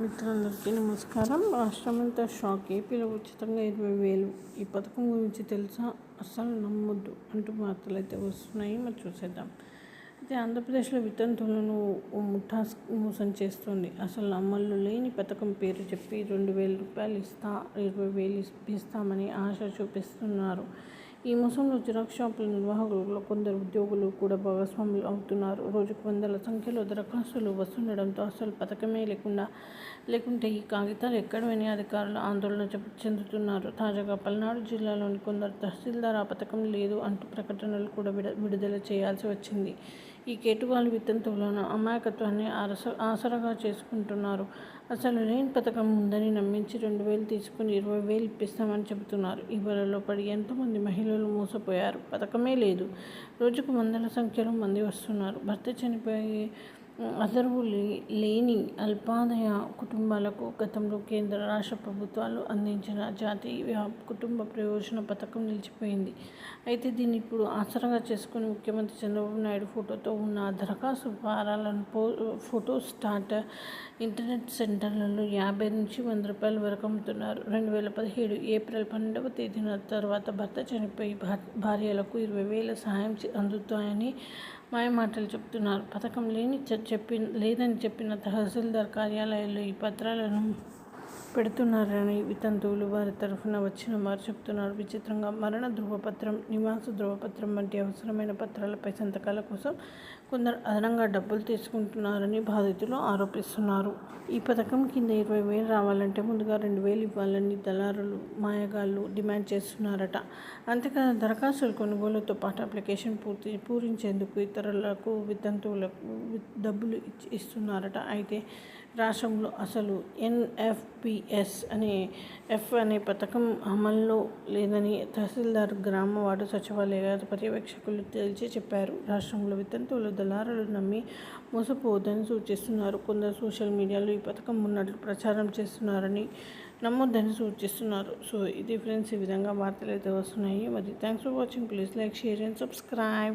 మిత్రులందరికీ నమస్కారం. రాష్ట్రమంతా షాక్. ఏపీలో ఉచితంగా ఇరవై వేలు. ఈ పథకం గురించి తెలుసా? అస్సలు నమ్మొద్దు అంటూ వార్తలు అయితే వస్తున్నాయి. మరి చూసేద్దాం. అయితే ఆంధ్రప్రదేశ్లో వితంతువులను ఓ ముఠా మోసం చేస్తుంది. అసలు అమల్లో లేని పథకం పేరు చెప్పి రెండు వేల రూపాయలు ఇస్తా ఇరవై వేలు ఇస్తామని ఆశ చూపిస్తున్నారు. ఈ మోసంలో జిరాక్స్ షాపుల నిర్వాహకులలో కొందరు ఉద్యోగులు కూడా భాగస్వాములు అవుతున్నారు. రోజుకు వందల సంఖ్యలో దరఖాస్తులు వస్తుండడంతో అసలు పథకమే లేకుండా లేకుంటే ఈ కాగితాలు ఎక్కడవని అధికారులు ఆందోళన చెందుతున్నారు. తాజాగా పల్నాడు జిల్లాలోని కొందరు తహసీల్దార్ ఆ పథకం లేదు అంటూ ప్రకటనలు కూడా విడ విడుదల చేయాల్సి వచ్చింది. ఈ కేటువాలు వితంతువులను అమాయకత్వాన్ని ఆరస ఆసరగా చేసుకుంటున్నారు. అసలు లేని పథకం ఉందని నమ్మించి రెండు వేలు తీసుకుని ఇరవై వేలు ఇప్పిస్తామని చెబుతున్నారు. ఈ వలలో పడి ఎంతోమంది మహిళలు మోసపోయారు. పథకమే లేదు. రోజుకు వందల సంఖ్యలో మంది వస్తున్నారు. భర్త చనిపోయి అదరువు లేని అల్పాదయ కుటుంబాలకు గతంలో కేంద్ర రాష్ట్ర ప్రభుత్వాలు అందించిన జాతీయ కుటుంబ ప్రయోజన పథకం నిలిచిపోయింది. అయితే దీన్ని ఇప్పుడు ఆసరాగా చేసుకుని ముఖ్యమంత్రి చంద్రబాబు నాయుడు ఫోటోతో ఉన్న దరఖాస్తు ఫారాలను పో ఫోటో స్టార్ట్ ఇంటర్నెట్ సెంటర్లలో యాభై నుంచి వంద రూపాయల వరకు అమ్ముతున్నారు. రెండు వేల పదిహేడు ఏప్రిల్ పన్నెండవ తేదీన తర్వాత భర్త చనిపోయి భార్యలకు ఇరవై వేల సహాయం అందుతాయని మాయమాటలు చెప్తున్నారు. పథకం లేని చెప్పి లేదని చెప్పిన తహసీల్దార్ కార్యాలయాల్లో ఈ పత్రాలను పెడుతున్నారని వితంతువులు వారి తరఫున వచ్చిన వారు చెప్తున్నారు. విచిత్రంగా మరణ ధృవపత్రం నివాస ధృవపత్రం వంటి అవసరమైన పత్రాలపై సంతకాల కోసం కొందరు అదనంగా డబ్బులు తీసుకుంటున్నారని బాధితులు ఆరోపిస్తున్నారు. ఈ పథకం కింద ఇరవై వేలు రావాలంటే ముందుగా రెండు వేలు ఇవ్వాలని దళారులు మాయగాళ్ళు డిమాండ్ చేస్తున్నారట. అంతేకాదు దరఖాస్తుల కొనుగోలుతో పాటు అప్లికేషన్ పూర్తి పూరించేందుకు ఇతరులకు వితంతువులకు డబ్బులు ఇస్తున్నారట. అయితే రాష్ట్రంలో అసలు ఎన్ఎఫ్పి ఎస్ అనే ఎఫ్ అనే పథకం అమల్లో లేదని తహసీల్దార్ గ్రామ వార్డు సచివాలయ పర్యవేక్షకులు తేల్చి చెప్పారు. రాష్ట్రంలో వితంతువులు దళారులు నమ్మి మోసపోవద్దని సూచిస్తున్నారు. కొందరు సోషల్ మీడియాలో ఈ పథకం ఉన్నట్లు ప్రచారం చేస్తున్నారని నమ్మొద్దని సూచిస్తున్నారు. సో ఇది ఫ్రెండ్స్ ఈ విధంగా వార్తలు అయితే వస్తున్నాయి. మరి thanks for watching. Please like share and subscribe.